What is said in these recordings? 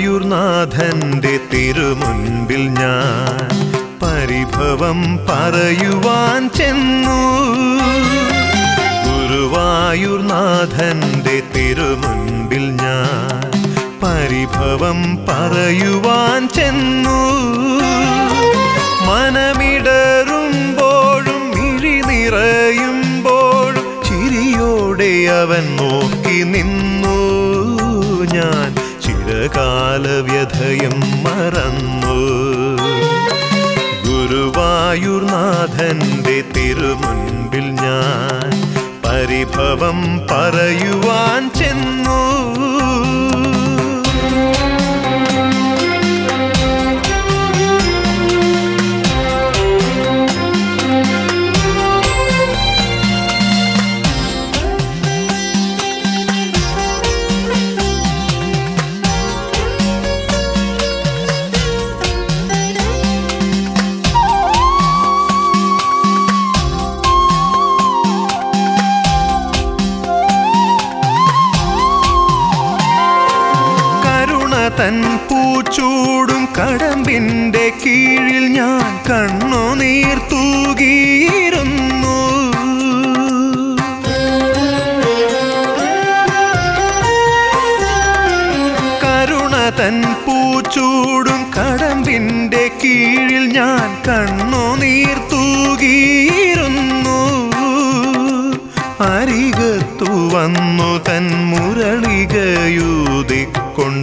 ഗുരുവായൂർനാഥന്റെ തിരുമുൻപിൽ ഞാൻ പരിഭവം പറയുവാൻ ചെന്നു. ഗുരുവായൂർനാഥന്റെ തിരുമുൻപിൽ ഞാൻ പരിഭവം പറയുവാൻ ചെന്നു. മനമിടറുമ്പോഴും മിഴി നിറയുമ്പോഴും ചിരിയോടെ അവൻ നോക്കി നിന്നു. ചിരകാല വ്യഥയും മറന്നു. ഗുരുവായൂർനാഥന്റെ തിരുമുൻപിൽ ഞാൻ പരിഭവം പറയുവാൻ ചെന്നു. തൻ പൂച്ചൂടും കടമ്പിന്റെ കീഴിൽ ഞാൻ കണ്ണു നീർത്തൂകിയിരുന്നു. കരുണ തൻ പൂച്ചൂടും കടമ്പിന്റെ കീഴിൽ ഞാൻ കണ്ണു നീർത്തൂകിയിരുന്നു. അരികത്തു വന്നു തൻ മുരളികയൂതിക്കൊണ്ടരിവോടെ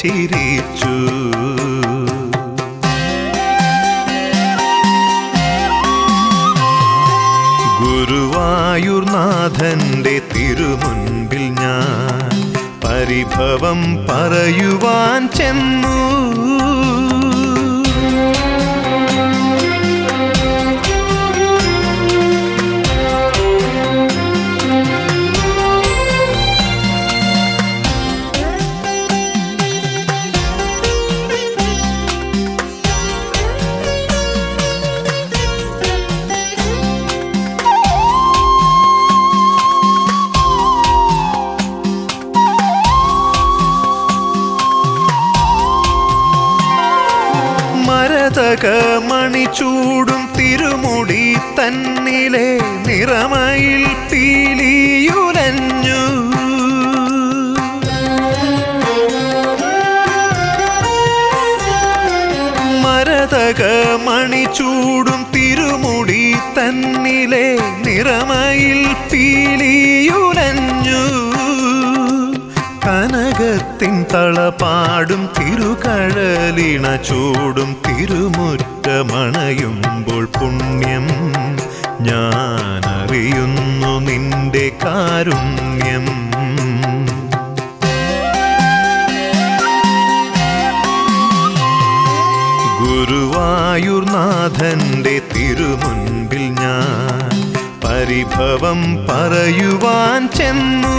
ചിരിച്ചു. ഗുരുവായൂർനാഥന്റെ തിരുമുൻപിൽ ഞാൻ പരിഭവം പറയുവാൻ ചെന്നു. മരതക ചൂടും തിരുമുടി തന്നിലെ നിറമയിൽ പീലിയുലഞ്ഞു മരതക ചൂടും തിരുമുടി തന്നിലെ നിറമയിൽ പീലിയുലഞ്ഞു കനകത്തിൻ തളപാടും തിരുകഴലിണ ചൂടും തിരുമുറ്റമണയുമ്പോൾ പുണ്യം. ഞാൻ അറിയുന്നു നിന്റെ കാരുണ്യം. ഗുരുവായൂർനാഥന്റെ തിരുമുൻപിൽ ഞാൻ പരിഭവം പറയുവാൻ ചെന്നു.